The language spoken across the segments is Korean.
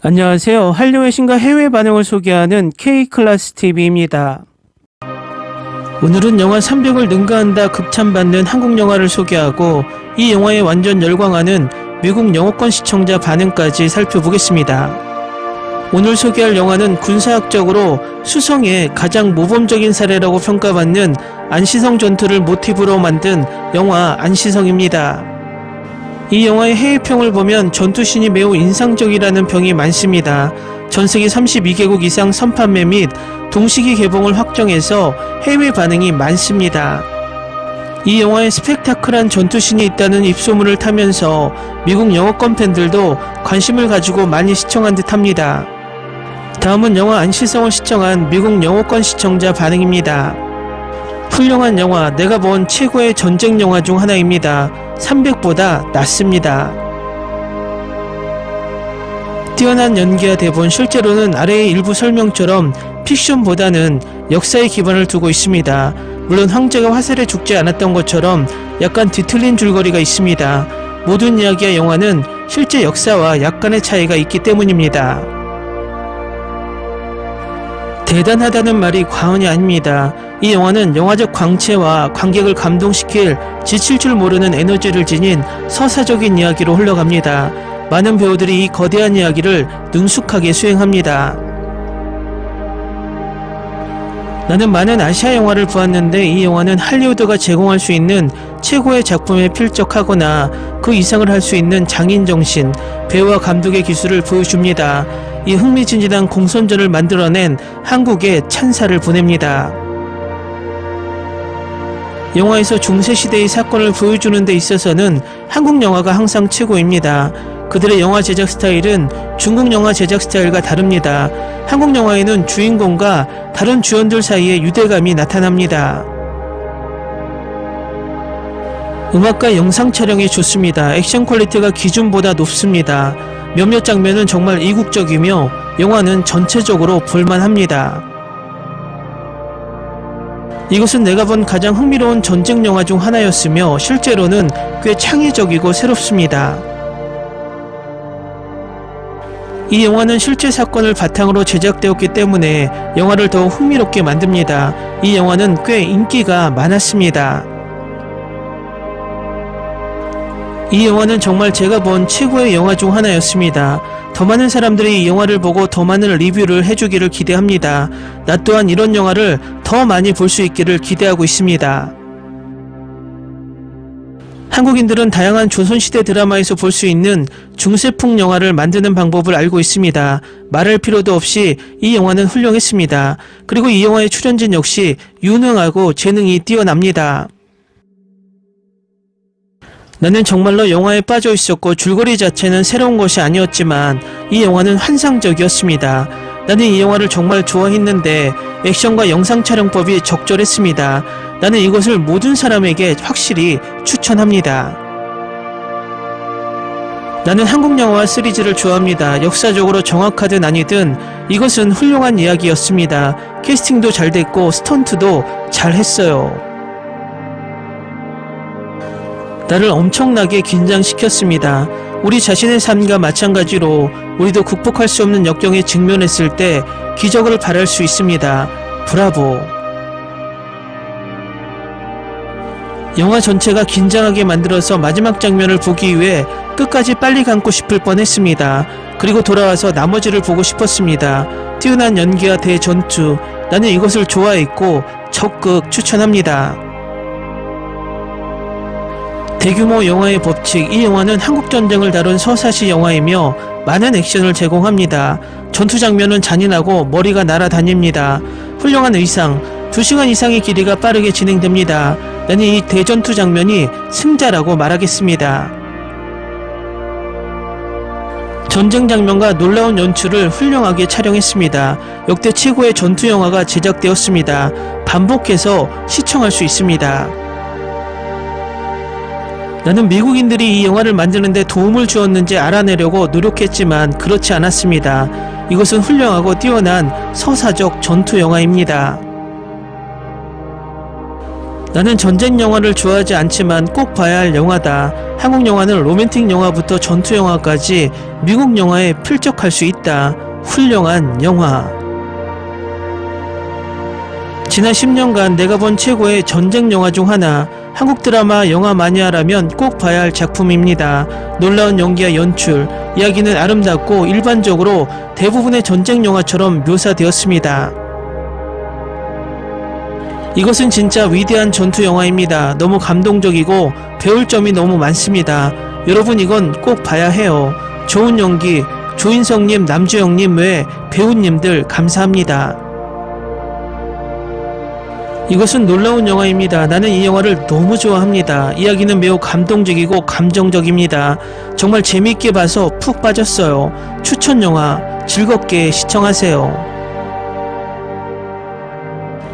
안녕하세요. 한류의 신과 해외 반응을 소개하는 K클래스 TV입니다. 오늘은 영화 300을 능가한다 극찬받는 한국 영화를 소개하고 이 영화에 완전 열광하는 미국 영어권 시청자 반응까지 살펴보겠습니다. 오늘 소개할 영화는 군사학적으로 수성의 가장 모범적인 사례라고 평가받는 안시성 전투를 모티브로 만든 영화 안시성입니다. 이 영화의 해외평을 보면 전투신이 매우 인상적이라는 평이 많습니다. 전 세계 32개국 이상 선판매 및 동시기 개봉을 확정해서 해외 반응이 많습니다. 이 영화에 스펙타클한 전투신이 있다는 입소문을 타면서 미국 영어권 팬들도 관심을 가지고 많이 시청한 듯 합니다. 다음은 영화 안시성을 시청한 미국 영어권 시청자 반응입니다. 훌륭한 영화, 내가 본 최고의 전쟁 영화 중 하나입니다. 300보다 낫습니다. 뛰어난 연기와 대본, 실제로는 아래의 일부 설명처럼 픽션보다는 역사에 기반을 두고 있습니다. 물론 황제가 화살에 죽지 않았던 것처럼 약간 뒤틀린 줄거리가 있습니다. 모든 이야기와 영화는 실제 역사와 약간의 차이가 있기 때문입니다. 대단하다는 말이 과언이 아닙니다. 이 영화는 영화적 광채와 관객을 감동시킬 지칠 줄 모르는 에너지를 지닌 서사적인 이야기로 흘러갑니다. 많은 배우들이 이 거대한 이야기를 능숙하게 수행합니다. 나는 많은 아시아 영화를 보았는데 이 영화는 할리우드가 제공할 수 있는 최고의 작품에 필적하거나 그 이상을 할 수 있는 장인 정신, 배우와 감독의 기술을 보여줍니다. 이 흥미진진한 공선전을 만들어낸 한국에 찬사를 보냅니다. 영화에서 중세시대의 사건을 보여주는 데 있어서는 한국 영화가 항상 최고입니다. 그들의 영화 제작 스타일은 중국 영화 제작 스타일과 다릅니다. 한국 영화에는 주인공과 다른 주연들 사이에 유대감이 나타납니다. 음악과 영상 촬영이 좋습니다. 액션 퀄리티가 기준보다 높습니다. 몇몇 장면은 정말 이국적이며 영화는 전체적으로 볼만합니다. 이것은 내가 본 가장 흥미로운 전쟁 영화 중 하나였으며 실제로는 꽤 창의적이고 새롭습니다. 이 영화는 실제 사건을 바탕으로 제작되었기 때문에 영화를 더욱 흥미롭게 만듭니다. 이 영화는 꽤 인기가 많았습니다. 이 영화는 정말 제가 본 최고의 영화 중 하나였습니다. 더 많은 사람들이 이 영화를 보고 더 많은 리뷰를 해주기를 기대합니다. 나 또한 이런 영화를 더 많이 볼 수 있기를 기대하고 있습니다. 한국인들은 다양한 조선시대 드라마에서 볼 수 있는 중세풍 영화를 만드는 방법을 알고 있습니다. 말할 필요도 없이 이 영화는 훌륭했습니다. 그리고 이 영화의 출연진 역시 유능하고 재능이 뛰어납니다. 나는 정말로 영화에 빠져 있었고 줄거리 자체는 새로운 것이 아니었지만 이 영화는 환상적이었습니다. 나는 이 영화를 정말 좋아했는데 액션과 영상 촬영법이 적절했습니다. 나는 이것을 모든 사람에게 확실히 추천합니다. 나는 한국 영화 시리즈를 좋아합니다. 역사적으로 정확하든 아니든 이것은 훌륭한 이야기였습니다. 캐스팅도 잘 됐고 스턴트도 잘 했어요. 나를 엄청나게 긴장시켰습니다. 우리 자신의 삶과 마찬가지로 우리도 극복할 수 없는 역경에 직면했을 때 기적을 바랄 수 있습니다. 브라보. 영화 전체가 긴장하게 만들어서 마지막 장면을 보기 위해 끝까지 빨리 감고 싶을 뻔했습니다. 그리고 돌아와서 나머지를 보고 싶었습니다. 뛰어난 연기와 대전투. 나는 이것을 좋아했고 적극 추천합니다. 대규모 영화의 법칙, 이 영화는 한국 전쟁을 다룬 서사시 영화이며 많은 액션을 제공합니다. 전투 장면은 잔인하고 머리가 날아다닙니다. 훌륭한 의상, 2시간 이상의 길이가 빠르게 진행됩니다. 나는 이 대전투 장면이 승자라고 말하겠습니다. 전쟁 장면과 놀라운 연출을 훌륭하게 촬영했습니다. 역대 최고의 전투 영화가 제작되었습니다. 반복해서 시청할 수 있습니다. 나는 미국인들이 이 영화를 만드는데 도움을 주었는지 알아내려고 노력했지만 그렇지 않았습니다. 이것은 훌륭하고 뛰어난 서사적 전투 영화입니다. 나는 전쟁 영화를 좋아하지 않지만 꼭 봐야 할 영화다. 한국 영화는 로맨틱 영화부터 전투 영화까지 미국 영화에 필적할 수 있다. 훌륭한 영화. 지난 10년간 내가 본 최고의 전쟁 영화 중 하나. 한국 드라마 영화 마니아라면 꼭 봐야 할 작품입니다. 놀라운 연기와 연출, 이야기는 아름답고 일반적으로 대부분의 전쟁 영화처럼 묘사되었습니다. 이것은 진짜 위대한 전투 영화입니다. 너무 감동적이고 배울 점이 너무 많습니다. 여러분 이건 꼭 봐야 해요. 좋은 연기, 조인성님, 남주영님 외 배우님들 감사합니다. 이것은 놀라운 영화입니다. 나는 이 영화를 너무 좋아합니다. 이야기는 매우 감동적이고 감정적입니다. 정말 재미있게 봐서 푹 빠졌어요. 추천 영화 즐겁게 시청하세요.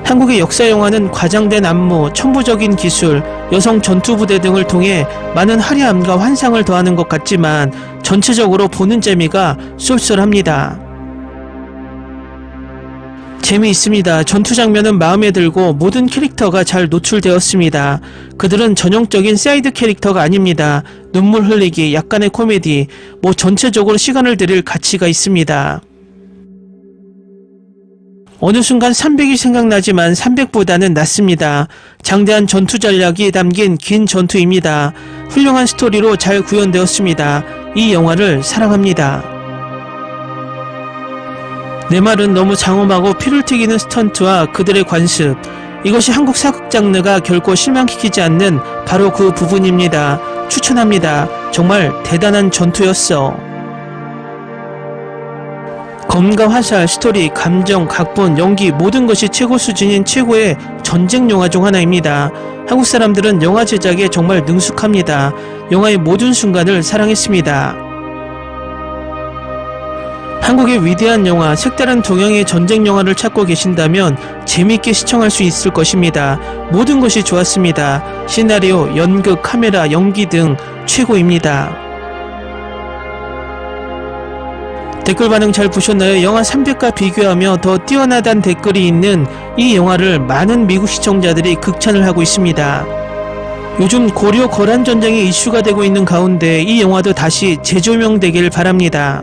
한국의 역사 영화는 과장된 안무, 천부적인 기술, 여성 전투부대 등을 통해 많은 화려함과 환상을 더하는 것 같지만 전체적으로 보는 재미가 쏠쏠합니다. 재미있습니다. 전투 장면은 마음에 들고 모든 캐릭터가 잘 노출되었습니다. 그들은 전형적인 사이드 캐릭터가 아닙니다. 눈물 흘리기, 약간의 코미디, 뭐 전체적으로 시간을 들일 가치가 있습니다. 어느 순간 300이 생각나지만 300보다는 낫습니다. 장대한 전투 전략이 담긴 긴 전투입니다. 훌륭한 스토리로 잘 구현되었습니다. 이 영화를 사랑합니다. 내 말은 너무 장엄하고 피를 튀기는 스턴트와 그들의 관습. 이것이 한국 사극 장르가 결코 실망시키지 않는 바로 그 부분입니다. 추천합니다. 정말 대단한 전투였어. 검과 화살, 스토리, 감정, 각본, 연기 모든 것이 최고 수준인 최고의 전쟁 영화 중 하나입니다. 한국 사람들은 영화 제작에 정말 능숙합니다. 영화의 모든 순간을 사랑했습니다. 한국의 위대한 영화, 색다른 동양의 전쟁 영화를 찾고 계신다면 재미있게 시청할 수 있을 것입니다. 모든 것이 좋았습니다. 시나리오, 연극, 카메라, 연기 등 최고입니다. 댓글 반응 잘 보셨나요? 영화 300과 비교하며 더 뛰어나단 댓글이 있는 이 영화를 많은 미국 시청자들이 극찬을 하고 있습니다. 요즘 고려 거란 전쟁이 이슈가 되고 있는 가운데 이 영화도 다시 재조명되길 바랍니다.